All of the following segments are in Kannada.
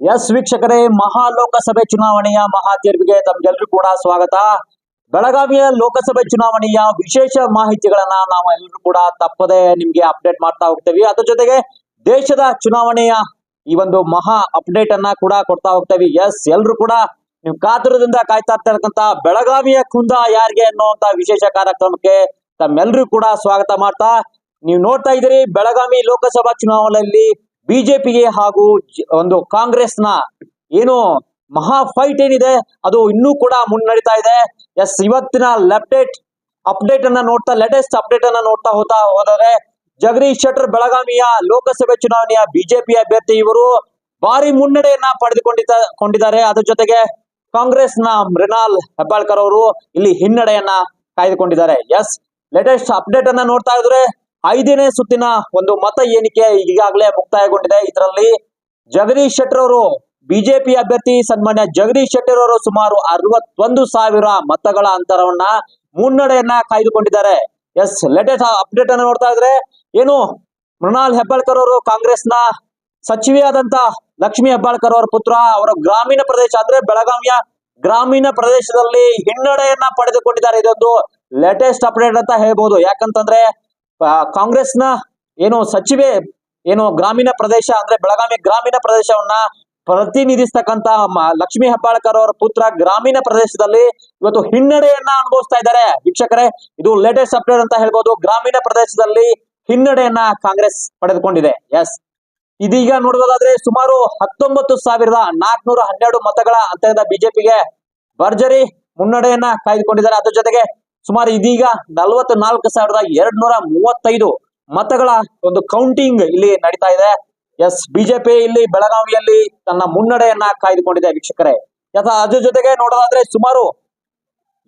ಎಸ್ ವೀಕ್ಷಕರೇ ಮಹಾ ಲೋಕಸಭೆ ಚುನಾವಣೆಯ ಮಹಾ ತೀರ್ಪಿಗೆ ತಮ್ಗೆಲ್ರಿಗೂ ಕೂಡ ಸ್ವಾಗತ. ಬೆಳಗಾವಿಯ ಲೋಕಸಭೆ ಚುನಾವಣೆಯ ವಿಶೇಷ ಮಾಹಿತಿಗಳನ್ನ ನಾವು ಎಲ್ಲರೂ ಕೂಡ ತಪ್ಪದೆ ನಿಮ್ಗೆ ಅಪ್ಡೇಟ್ ಮಾಡ್ತಾ ಹೋಗ್ತೇವೆ. ಅದ್ರ ಜೊತೆಗೆ ದೇಶದ ಚುನಾವಣೆಯ ಈ ಒಂದು ಮಹಾ ಅಪ್ಡೇಟ್ ಅನ್ನ ಕೂಡ ಕೊಡ್ತಾ ಹೋಗ್ತೇವೆ. ಎಸ್, ಎಲ್ರು ಕೂಡ ನೀವು ಕಾತುರದಿಂದ ಕಾಯ್ತಾ ಇರ್ತಕ್ಕಂತ ಬೆಳಗಾವಿಯ ಕುಂದ ಯಾರಿಗೆ ಅನ್ನುವಂತ ವಿಶೇಷ ಕಾರ್ಯಕ್ರಮಕ್ಕೆ ತಮ್ಮೆಲ್ಲರಿಗೂ ಕೂಡ ಸ್ವಾಗತ ಮಾಡ್ತಾ. ನೀವು ನೋಡ್ತಾ ಇದ್ದೀರಿ, ಬೆಳಗಾವಿ ಲೋಕಸಭಾ ಚುನಾವಣೆಯಲ್ಲಿ ಬಿಜೆಪಿಗೆ ಹಾಗೂ ಒಂದು ಒಂದು ಕಾಂಗ್ರೆಸ್ನ ಏನು ಮಹಾ ಫೈಟ್ ಏನಿದೆ, ಅದು ಇನ್ನೂ ಕೂಡ ಮುನ್ನಡೀತಾ ಇದೆ. ಎಸ್, ಇವತ್ತಿನ ಲೆಪ್ಡೇಟ್ ಅಪ್ಡೇಟ್ ಅನ್ನ ನೋಡ್ತಾ ಲೇಟೆಸ್ಟ್ ಅಪ್ಡೇಟ್ ಅನ್ನ ನೋಡ್ತಾ ಹೋಗ್ತಾ ಹೋದರೆ, ಜಗದೀಶ್ ಶೆಟ್ಟರ್ ಬೆಳಗಾವಿಯ ಲೋಕಸಭೆ ಚುನಾವಣೆಯ ಬಿಜೆಪಿ ಅಭ್ಯರ್ಥಿ ಇವರು ಭಾರಿ ಮುನ್ನಡೆಯನ್ನ ಪಡೆದುಕೊಂಡಿದ್ದ, ಕೊಂಡಿದ್ದಾರೆ. ಅದ್ರ ಜೊತೆಗೆ ಕಾಂಗ್ರೆಸ್ನ ಮೃಣಾಲ್ ಹೆಬ್ಬಾಳ್ಕರ್ ಅವರು ಇಲ್ಲಿ ಹಿನ್ನಡೆಯನ್ನ ಕಾಯ್ದುಕೊಂಡಿದ್ದಾರೆ. ಎಸ್ ಲೇಟೆಸ್ಟ್ ಅಪ್ಡೇಟ್ ಅನ್ನ ನೋಡ್ತಾ ಇದ್ರೆ ಐದನೇ ಸುತ್ತಿನ ಒಂದು ಮತ ಎಣಿಕೆ ಈಗಾಗಲೇ ಮುಕ್ತಾಯಗೊಂಡಿದೆ. ಇದರಲ್ಲಿ ಜಗದೀಶ್ ಶೆಟ್ಟರ್ ಅವರು ಬಿಜೆಪಿ ಅಭ್ಯರ್ಥಿ ಸನ್ಮಾನ್ಯ ಜಗದೀಶ್ ಶೆಟ್ಟರ್ ಅವರು ಸುಮಾರು ಅರವತ್ತೊಂದು ಸಾವಿರ ಮತಗಳ ಅಂತರವನ್ನ ಮುನ್ನಡೆಯನ್ನ ಕಾಯ್ದುಕೊಂಡಿದ್ದಾರೆ. ಎಸ್ ಲೇಟೆಸ್ಟ್ ಅಪ್ಡೇಟ್ ಅನ್ನ ನೋಡ್ತಾ ಇದ್ರೆ, ಏನು, ಮೃಣಾಲ್ ಹೆಬ್ಬಾಳ್ಕರ್ ಅವರು ಕಾಂಗ್ರೆಸ್ನ ಸಚಿವೆಯಾದಂತ ಲಕ್ಷ್ಮಿ ಹೆಬ್ಬಾಳ್ಕರ್ ಅವರ ಪುತ್ರ, ಅವರ ಗ್ರಾಮೀಣ ಪ್ರದೇಶ ಅಂದ್ರೆ ಬೆಳಗಾವಿಯ ಗ್ರಾಮೀಣ ಪ್ರದೇಶದಲ್ಲಿ ಹಿನ್ನಡೆಯನ್ನ ಪಡೆದುಕೊಂಡಿದ್ದಾರೆ. ಇದೊಂದು ಲೇಟೆಸ್ಟ್ ಅಪ್ಡೇಟ್ ಅಂತ ಹೇಳ್ಬೋದು. ಯಾಕಂತಂದ್ರೆ ಕಾಂಗ್ರೆಸ್ನ ಏನು ಸಚಿವೆ, ಏನು ಗ್ರಾಮೀಣ ಪ್ರದೇಶ ಅಂದ್ರೆ ಬೆಳಗಾವಿ ಗ್ರಾಮೀಣ ಪ್ರದೇಶವನ್ನ ಪ್ರತಿನಿಧಿಸ್ತಕ್ಕಂತ ಲಕ್ಷ್ಮಿ ಹೆಬ್ಬಾಳ್ಕರ್ ಅವರ ಪುತ್ರ ಗ್ರಾಮೀಣ ಪ್ರದೇಶದಲ್ಲಿ ಇವತ್ತು ಹಿನ್ನಡೆಯನ್ನ ಅನುಭವಿಸ್ತಾ ಇದ್ದಾರೆ. ವೀಕ್ಷಕರೇ, ಇದು ಲೇಟೆಸ್ಟ್ ಅಪ್ಡೇಟ್ ಅಂತ ಹೇಳ್ಬೋದು. ಗ್ರಾಮೀಣ ಪ್ರದೇಶದಲ್ಲಿ ಹಿನ್ನಡೆಯನ್ನ ಕಾಂಗ್ರೆಸ್ ಪಡೆದುಕೊಂಡಿದೆ. ಎಸ್ ಇದೀಗ ನೋಡೋದಾದ್ರೆ ಸುಮಾರು ಹತ್ತೊಂಬತ್ತು ಸಾವಿರದ ನಾಲ್ಕನೂರ ಹನ್ನೆರಡು ಮತಗಳ ಅಂತರದ ಬಿಜೆಪಿಗೆ ಭರ್ಜರಿ ಮುನ್ನಡೆಯನ್ನ ಕಾಯ್ದುಕೊಂಡಿದ್ದಾರೆ. ಅದ್ರ ಜೊತೆಗೆ ಸುಮಾರು ಇದೀಗ ನಲವತ್ತು ನಾಲ್ಕು ಸಾವಿರದ ಎರಡ್ ನೂರ ಮೂವತ್ತೈದು ಮತಗಳ ಒಂದು ಕೌಂಟಿಂಗ್ ಇಲ್ಲಿ ನಡೀತಾ ಇದೆ. ಎಸ್ ಬಿಜೆಪಿ ಇಲ್ಲಿ, ಬೆಳಗಾವಿಯಲ್ಲಿ ತನ್ನ ಮುನ್ನಡೆಯನ್ನ ಕಾಯ್ದುಕೊಂಡಿದೆ ವೀಕ್ಷಕರೇ. ಯಥ ಅದ್ರ ಜೊತೆಗೆ ನೋಡೋದಾದ್ರೆ ಸುಮಾರು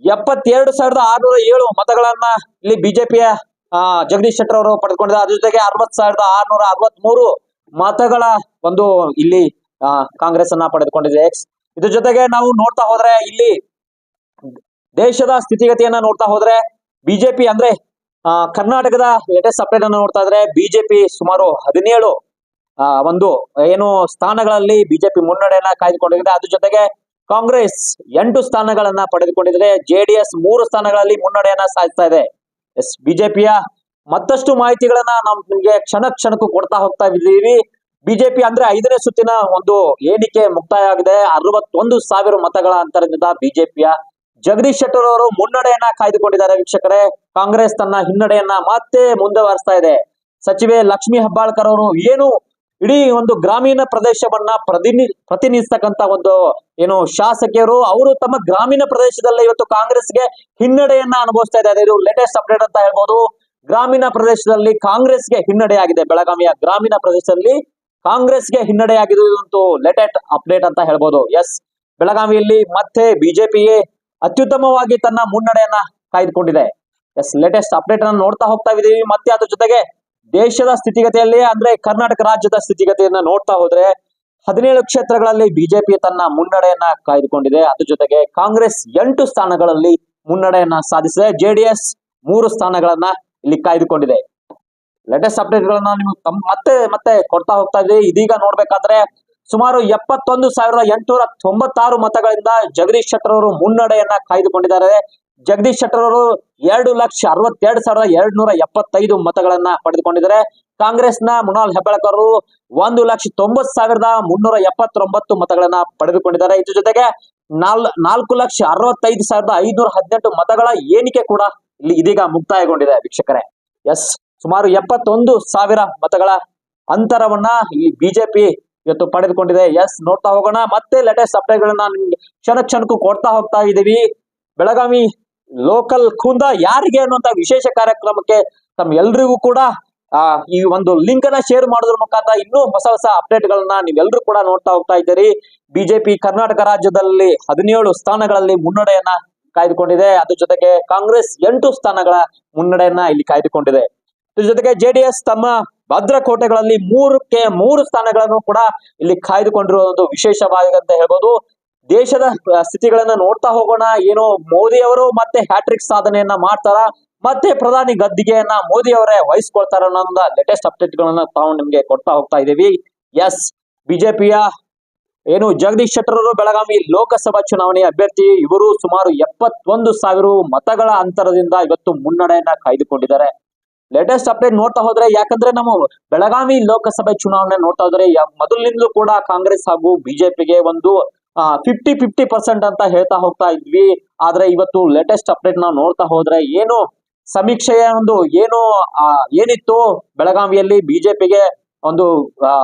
ಎಪ್ಪತ್ತೆರಡು ಸಾವಿರದ ಆರ್ನೂರ ಏಳು ಮತಗಳನ್ನ ಇಲ್ಲಿ ಬಿಜೆಪಿಯ ಜಗದೀಶ್ ಶೆಟ್ಟರ್ ಅವರು ಪಡೆದುಕೊಂಡಿದ್ದಾರೆ. ಅದ್ರ ಜೊತೆಗೆ ಅರವತ್ ಸಾವಿರದ ಆರ್ನೂರ ಅರವತ್ ಮೂರು ಮತಗಳ ಒಂದು ಇಲ್ಲಿ ಕಾಂಗ್ರೆಸ್ ಅನ್ನ ಪಡೆದುಕೊಂಡಿದೆ. ಎಕ್ಸ್ ಇದ್ರ ಜೊತೆಗೆ ನಾವು ನೋಡ್ತಾ ಹೋದ್ರೆ ಇಲ್ಲಿ ದೇಶದ ಸ್ಥಿತಿಗತಿಯನ್ನ ನೋಡ್ತಾ ಹೋದ್ರೆ ಬಿಜೆಪಿ ಅಂದ್ರೆ ಕರ್ನಾಟಕದ ಲೇಟೆಸ್ಟ್ ಅಪ್ಡೇಟ್ ಅನ್ನು ನೋಡ್ತಾ ಇದ್ರೆ ಬಿಜೆಪಿ ಸುಮಾರು ಹದಿನೇಳು ಒಂದು, ಏನು ಸ್ಥಾನಗಳಲ್ಲಿ ಬಿಜೆಪಿ ಮುನ್ನಡೆಯನ್ನ ಕಾಯ್ದುಕೊಂಡಿದೆ. ಅದ್ರ ಜೊತೆಗೆ ಕಾಂಗ್ರೆಸ್ ಎಂಟು ಸ್ಥಾನಗಳನ್ನ ಪಡೆದುಕೊಂಡಿದೆ. ಜೆಡಿಎಸ್ ಮೂರು ಸ್ಥಾನಗಳಲ್ಲಿ ಮುನ್ನಡೆಯನ್ನ ಸಾಧಿಸ್ತಾ ಇದೆ. ಎಸ್, ಬಿಜೆಪಿಯ ಮತ್ತಷ್ಟು ಮಾಹಿತಿಗಳನ್ನ ನಾವು ನಿಮ್ಗೆ ಕ್ಷಣ ಕ್ಷಣಕ್ಕೂ ಕೊಡ್ತಾ ಹೋಗ್ತಾ ಇದ್ದೀವಿ. ಬಿಜೆಪಿ ಅಂದ್ರೆ ಐದನೇ ಸುತ್ತಿನ ಒಂದು ಏಣಿಕೆ ಮುಕ್ತಾಯ ಆಗಿದೆ. ಅರವತ್ತೊಂದು ಸಾವಿರ ಮತಗಳ ಅಂತರದಿಂದ ಬಿಜೆಪಿಯ ಜಗದೀಶ್ ಶೆಟ್ಟರ್ ಅವರು ಮುನ್ನಡೆಯನ್ನ ಕಾಯ್ದುಕೊಂಡಿದ್ದಾರೆ ವೀಕ್ಷಕರೇ. ಕಾಂಗ್ರೆಸ್ ತನ್ನ ಹಿನ್ನಡೆಯನ್ನ ಮತ್ತೆ ಮುಂದುವರಿಸ್ತಾ ಇದೆ. ಸಚಿವೆ ಲಕ್ಷ್ಮಿ ಹಬ್ಬಾಳ್ಕರ್ ಅವರು ಏನು ಇಡೀ ಒಂದು ಗ್ರಾಮೀಣ ಪ್ರದೇಶವನ್ನ ಪ್ರತಿನಿ, ಪ್ರತಿನಿಧಿಸ್ತಕ್ಕಂತ ಒಂದು ಏನು ಶಾಸಕಿಯರು, ಅವರು ತಮ್ಮ ಗ್ರಾಮೀಣ ಪ್ರದೇಶದಲ್ಲೇ ಇವತ್ತು ಕಾಂಗ್ರೆಸ್ಗೆ ಹಿನ್ನಡೆಯನ್ನ ಅನುಭವಿಸ್ತಾ ಇದೆ ಇದು ಲೇಟೆಸ್ಟ್ ಅಪ್ಡೇಟ್ ಅಂತ ಹೇಳ್ಬೋದು. ಗ್ರಾಮೀಣ ಪ್ರದೇಶದಲ್ಲಿ ಕಾಂಗ್ರೆಸ್ಗೆ ಹಿನ್ನಡೆಯಾಗಿದೆ. ಬೆಳಗಾವಿಯ ಗ್ರಾಮೀಣ ಪ್ರದೇಶದಲ್ಲಿ ಕಾಂಗ್ರೆಸ್ಗೆ ಹಿನ್ನಡೆಯಾಗಿರುವುದು ಲೇಟೆಸ್ಟ್ ಅಪ್ಡೇಟ್ ಅಂತ ಹೇಳ್ಬೋದು. ಎಸ್ ಬೆಳಗಾವಿಯಲ್ಲಿ ಮತ್ತೆ ಬಿಜೆಪಿಗೆ ಅತ್ಯುತ್ತಮವಾಗಿ ತನ್ನ ಮುನ್ನಡೆಯನ್ನ ಕಾಯ್ದುಕೊಂಡಿದೆ. ಎಸ್ ಲೇಟೆಸ್ಟ್ ಅಪ್ಡೇಟ್ ಅನ್ನು ನೋಡ್ತಾ ಹೋಗ್ತಾ ಇದೀವಿ ಮತ್ತೆ ಅದ್ರ ಜೊತೆಗೆ ದೇಶದ ಸ್ಥಿತಿಗತಿಯಲ್ಲಿ, ಅಂದ್ರೆ ಕರ್ನಾಟಕ ರಾಜ್ಯದ ಸ್ಥಿತಿಗತಿಯನ್ನ ನೋಡ್ತಾ ಹೋದ್ರೆ, ಹದಿನೇಳು ಕ್ಷೇತ್ರಗಳಲ್ಲಿ ಬಿಜೆಪಿ ತನ್ನ ಮುನ್ನಡೆಯನ್ನ ಕಾಯ್ದುಕೊಂಡಿದೆ. ಅದ್ರ ಜೊತೆಗೆ ಕಾಂಗ್ರೆಸ್ ಎಂಟು ಸ್ಥಾನಗಳಲ್ಲಿ ಮುನ್ನಡೆಯನ್ನ ಸಾಧಿಸಿದೆ. ಜೆಡಿಎಸ್ ಮೂರು ಸ್ಥಾನಗಳನ್ನ ಇಲ್ಲಿ ಕಾಯ್ದುಕೊಂಡಿದೆ. ಲೇಟೆಸ್ಟ್ ಅಪ್ಡೇಟ್ ಗಳನ್ನ ನೀವು ಮತ್ತೆ ಮತ್ತೆ ಕೊಡ್ತಾ ಹೋಗ್ತಾ ಇದ್ದೀವಿ ಇದೀಗ ನೋಡ್ಬೇಕಾದ್ರೆ ಸುಮಾರು ಎಪ್ಪತ್ತೊಂದು ಸಾವಿರದ ಎಂಟುನೂರ ತೊಂಬತ್ತಾರು ಮತಗಳಿಂದ ಜಗದೀಶ್ ಶೆಟ್ಟರ್ ಅವರು ಮುನ್ನಡೆಯನ್ನ ಕಾಯ್ದುಕೊಂಡಿದ್ದಾರೆ. ಜಗದೀಶ್ ಶೆಟ್ಟರ್ ಅವರು ಎರಡು ಲಕ್ಷ ಅರವತ್ತೆರಡು ಸಾವಿರದ ಎರಡ್ ನೂರ ಎಪ್ಪತ್ತೈದು ಮತಗಳನ್ನ ಪಡೆದುಕೊಂಡಿದ್ದಾರೆ. ಕಾಂಗ್ರೆಸ್ನ ಮೃಣಾಲ್ ಹೆಬ್ಬಾಳ್ಕರ್ ಅವರು ಒಂದು ಲಕ್ಷ ತೊಂಬತ್ ಸಾವಿರದ ಮುನ್ನೂರ ಎಪ್ಪತ್ತೊಂಬತ್ತು ಮತಗಳನ್ನ ಪಡೆದುಕೊಂಡಿದ್ದಾರೆ. ಇದ್ರ ಜೊತೆಗೆ ನಾಲ್, ನಾಲ್ಕು ಲಕ್ಷ ಅರವತ್ತೈದು ಸಾವಿರದ ಐನೂರ ಹದಿನೆಂಟು ಮತಗಳ ಏನಿಕೆ ಕೂಡ ಇಲ್ಲಿ ಇದೀಗ ಮುಕ್ತಾಯಗೊಂಡಿದೆ ವೀಕ್ಷಕರೇ. ಎಸ್, ಸುಮಾರು ಎಪ್ಪತ್ತೊಂದು ಸಾವಿರ ಮತಗಳ ಅಂತರವನ್ನ ಇಲ್ಲಿ ಬಿಜೆಪಿ ಇವತ್ತು ಪಡೆದುಕೊಂಡಿದೆ. ಎಸ್ ನೋಡ್ತಾ ಹೋಗೋಣ. ಮತ್ತೆ ಲೇಟೆಸ್ಟ್ ಅಪ್ಡೇಟ್ ಗಳನ್ನ ನಿಮ್ಗೆ ಕ್ಷಣ ಕ್ಷಣಕ್ಕೂ ಕೊಡ್ತಾ ಹೋಗ್ತಾ ಇದೀವಿ ಬೆಳಗಾವಿ ಲೋಕಲ್ ಕುಂದ ಯಾರಿಗೆ ಅನ್ನುವಂತ ವಿಶೇಷ ಕಾರ್ಯಕ್ರಮಕ್ಕೆ ತಮ್ಮ ಎಲ್ರಿಗೂ ಕೂಡ, ಆ, ಈ ಒಂದು ಲಿಂಕ್ ಅನ್ನ ಶೇರ್ ಮಾಡೋದ್ರ ಮುಖಾಂತರ ಇನ್ನೂ ಹೊಸ ಹೊಸ ಅಪ್ಡೇಟ್ ಗಳನ್ನ ನೀವೆಲ್ಲರೂ ಕೂಡ ನೋಡ್ತಾ ಹೋಗ್ತಾ ಇದ್ದೀರಿ. ಬಿಜೆಪಿ ಕರ್ನಾಟಕ ರಾಜ್ಯದಲ್ಲಿ ಹದಿನೇಳು ಸ್ಥಾನಗಳಲ್ಲಿ ಮುನ್ನಡೆಯನ್ನ ಕಾಯ್ದುಕೊಂಡಿದೆ. ಅದ್ರ ಜೊತೆಗೆ ಕಾಂಗ್ರೆಸ್ ಎಂಟು ಸ್ಥಾನಗಳ ಮುನ್ನಡೆಯನ್ನ ಇಲ್ಲಿ ಕಾಯ್ದುಕೊಂಡಿದೆ. ಇದ್ರ ಜೊತೆಗೆ ಜೆಡಿಎಸ್ ತಮ್ಮ ಭದ್ರಕೋಟೆಗಳಲ್ಲಿ ಮೂರಕ್ಕೆ ಮೂರು ಸ್ಥಾನಗಳನ್ನು ಕೂಡ ಇಲ್ಲಿ ಕಾಯ್ದುಕೊಂಡಿರುವ ಒಂದು ವಿಶೇಷವಾಗಿದೆ ಅಂತ ಹೇಳ್ಬೋದು. ದೇಶದ ಸ್ಥಿತಿಗಳನ್ನ ನೋಡ್ತಾ ಹೋಗೋಣ. ಏನು ಮೋದಿ ಅವರು ಮತ್ತೆ ಹ್ಯಾಟ್ರಿಕ್ ಸಾಧನೆಯನ್ನ ಮಾಡ್ತಾರ? ಮತ್ತೆ ಪ್ರಧಾನಿ ಗದ್ದಿಗೆಯನ್ನ ಮೋದಿ ಅವರೇ ವಹಿಸ್ಕೊಳ್ತಾರ ಅನ್ನೋ ಲೇಟೆಸ್ಟ್ ಅಪ್ಡೇಟ್ ಗಳನ್ನ ತಾವು ನಿಮ್ಗೆ ಕೊಡ್ತಾ ಹೋಗ್ತಾ ಇದೀವಿ ಎಸ್ ಬಿಜೆಪಿಯ ಏನು ಜಗದೀಶ್ ಶೆಟ್ಟರ್ ಬೆಳಗಾವಿ ಲೋಕಸಭಾ ಚುನಾವಣೆ ಅಭ್ಯರ್ಥಿ. ಇವರು ಸುಮಾರು ಎಪ್ಪತ್ತೊಂದು ಸಾವಿರ ಮತಗಳ ಅಂತರದಿಂದ ಇವತ್ತು ಮುನ್ನಡೆಯನ್ನ ಕಾಯ್ದುಕೊಂಡಿದ್ದಾರೆ. ಲೇಟೆಸ್ಟ್ ಅಪ್ಡೇಟ್ ನೋಡ್ತಾ ಹೋದ್ರೆ, ಯಾಕಂದ್ರೆ ನಾವು ಬೆಳಗಾವಿ ಲೋಕಸಭೆ ಚುನಾವಣೆ ನೋಡ್ತಾ ಹೋದ್ರೆ ಮೊದಲಿನಿಂದಲೂ ಕೂಡ ಕಾಂಗ್ರೆಸ್ ಹಾಗೂ ಬಿಜೆಪಿಗೆ ಒಂದು ಫಿಫ್ಟಿ ಫಿಫ್ಟಿ ಪರ್ಸೆಂಟ್ ಅಂತ ಹೇಳ್ತಾ ಹೋಗ್ತಾ ಇದ್ವಿ. ಆದ್ರೆ ಇವತ್ತು ಲೇಟೆಸ್ಟ್ ಅಪ್ಡೇಟ್ ನಾವು ನೋಡ್ತಾ ಹೋದ್ರೆ, ಏನು ಸಮೀಕ್ಷೆಯ ಒಂದು ಏನು ಏನಿತ್ತು? ಬೆಳಗಾವಿಯಲ್ಲಿ ಬಿಜೆಪಿಗೆ ಒಂದು